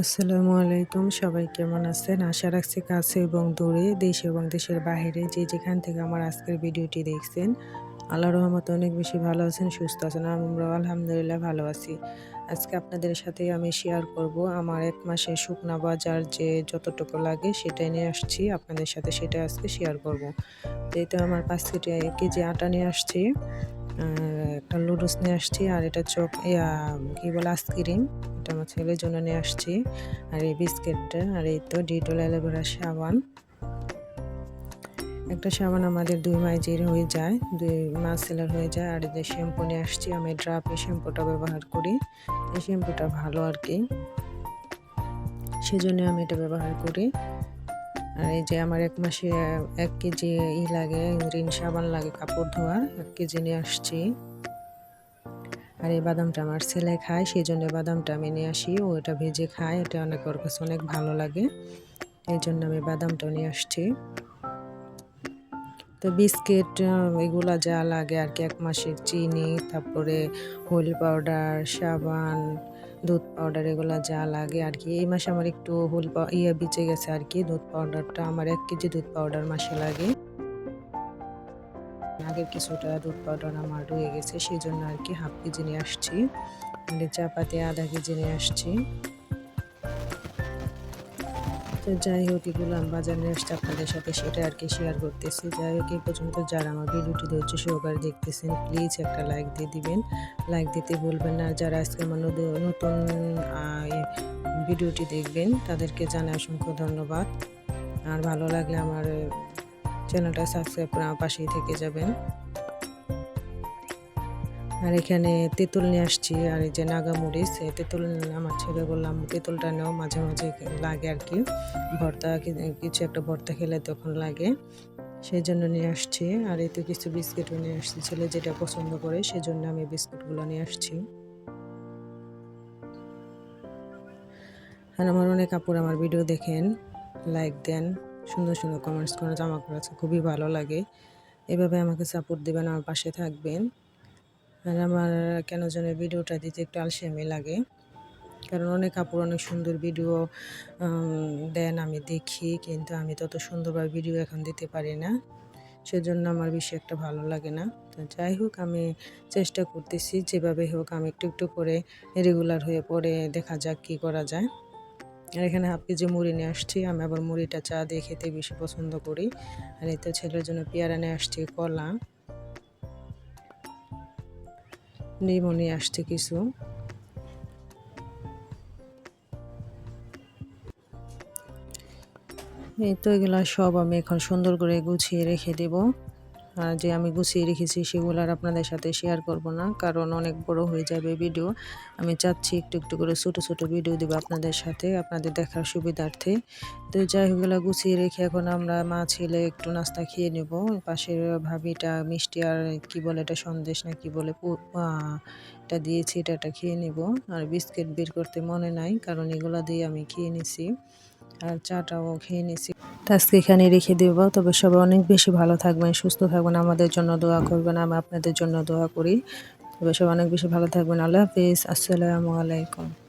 আসসালামু আলাইকুম, সবাই কেমন আছেন? আশা রাখছি কাছে এবং দূরে, দেশ এবং দেশের বাইরে যে যেখান থেকে আমার আজকের ভিডিওটি দেখছেন আল্লাহ রহমত অনেক বেশি ভালো আছেন, সুস্থ আছেন আমরা আলহামদুলিল্লাহ ভালো আছি। আজকে আপনাদের সাথে আমি শেয়ার করব। আমার এক মাসে শুকনা বাজার যে যতটুকু লাগে সেটাই নিয়ে আসছি। আপনাদের সাথে সেটা আজকে শেয়ার করব। তো এই তো আমার পাঁচ কেজি কেজি আটা নিয়ে আসছি একটা লুডুস নিয়ে আসছি, আর এটা চক, ইয়া, কী বলে, আইসক্রিম। এটা আমার ছেলের জন্য নিয়ে আসছি। আর এই বিস্কিটটা, আর এই তো ডিটল অ্যালোভেরা সাবান। একটা সাবান আমাদের দুই মাইজের হয়ে যায়, দুই মাস সেলার হয়ে যায়। আর যে শ্যাম্পু নিয়ে আসছি, আমি ড্রাপ এই শ্যাম্পুটা ব্যবহার করি। এই শ্যাম্পুটা ভালো আর কি। সেজন্য আমি এটা ব্যবহার করি। আর এই যে আমার এক মাসে এক কেজি ই লাগে রিন সাবান লাগে কাপড় ধোয়ার, এক কেজি নিয়ে আসছি। আর এই বাদামটা আমার ছেলে খায় সেই জন্য বাদামটা আমি নিয়ে আসি। ও এটা ভেজে খায়, এটা অনেক ওর কাছে অনেক ভালো লাগে। এই জন্য আমি বাদামটা নিয়ে আসছি। তো বিস্কিট এগুলা যা লাগে আর কি, এক মাসের চিনি, তারপরে হোল পাউডার, সাবান, দুধ পাউডার এগুলো যা লাগে আর কি। এই মাসে আমার একটু হোল ইয়ে বেঁচে গেছে আর কি, দুধ পাউডারটা আমার এক কেজি দুধ পাউডার মাসে লাগে। আগের কিছুটা দুধ পাউডার আমার রয়ে গেছে সেই জন্য আর কি হাফ কেজি নিয়ে আসছি। চাপাতি আধা কেজি নিয়ে আসছি। তো যাই হোক, এগুলো আমি বাজার নিয়ে আসছি আপনাদের সাথে, সেটা আর কি শেয়ার করতেছি। যাই হোক, এই পর্যন্ত যারা আমার ভিডিওটি ধৈর্য সহকারে দেখতেছেন প্লিজ একটা লাইক দিয়ে দিবেন। লাইক দিতে বলবেন না, যারা আজকে আমার নতুন ভিডিওটি দেখবেন, তাদেরকে জানাই অসংখ্য ধন্যবাদ। আর ভালো লাগলে আমার, চ্যানেলটা সাবস্ক্রাইব করে আমার পাশেই থেকে যাবেন। আর এখানে তেঁতুল নিয়ে আসছি, আর এই যে নাগামরিচ তেঁতুল আমার ছেলে বললাম তেঁতুলটা নেও, মাঝে মাঝে লাগে আর কি। ভর্তা কিছু একটা ভর্তা খেলে তখন লাগে। সেই জন্য নিয়ে আসছি, আর এই তো কিছু বিস্কিটও নিয়ে আসছি। ছেলে যেটা পছন্দ করে সেই জন্য আমি বিস্কুটগুলো নিয়ে আসছি। আর আমার অনেক কাপড় আমার ভিডিও দেখেন, লাইক দেন, সুন্দর সুন্দর কমেন্টস করে জামা করেছে খুবই ভালো লাগে। এভাবে আমাকে সাপোর্ট দেবেন, আমার পাশে থাকবেন। আর আমার কেন যেন ভিডিওটা দিতে একটু আলসেমি লাগে। কারণ অনেক কাপড় অনেক সুন্দর ভিডিও দেন আমি দেখি, কিন্তু আমি তত সুন্দরভাবে ভিডিও এখন দিতে পারি না। সেজন্য আমার বেশি একটা ভালো লাগে না। তো যাই হোক, আমি চেষ্টা করতেছি, যেভাবে হোক আমি একটু একটু করে রেগুলার হয়ে পরে দেখা যাক কী করা যায়। আর এখানে হাফ কেজি মুড়ি নিয়ে আসছি, আমি আবার মুড়িটা চা দিয়ে খেতে বেশি পছন্দ করি। আর এই তো ছেলের জন্য পেয়ারা নিয়ে আসছি, কলা। নিমনি আসছে কিছু। এই তো এগুলা সব আমি এখন সুন্দর করে গুছিয়ে রেখে দেবো। যে আমি গুছিয়ে রেখেছি সেগুলো আর আপনাদের সাথে শেয়ার করব না, কারণ অনেক বড় হয়ে যাবে ভিডিও আমি চাচ্ছি একটু একটু করে ছোটো ছোটো ভিডিও দেবো আপনাদের সাথে, আপনাদের দেখার সুবিধার্থে। তো যাই হোক গুছিয়ে রেখে এখন আমরা মা ছেলে একটু নাস্তা খেয়ে নেব। পাশের ভাবিটা মিষ্টি আর কি বলে এটা, সন্দেশ না কি বলে এটা দিয়েছি এটা এটা খেয়ে নেব। আর বিস্কিট বের করতে মনে নাই, কারণ এগুলো দিয়ে আমি খেয়ে নিছি। আর চাটাও খেয়ে নিছি। আজকে এখানে রেখে দেব। তবে সবাই অনেক বেশি ভালো থাকবেন, সুস্থ থাকবেন। আমাদের জন্য দোয়া করবেন, আমি আপনাদের জন্য দোয়া করি। তবে সবাই অনেক বেশি ভালো থাকবেন। আল্লাহ হাফিজ। আসসালামু আলাইকুম।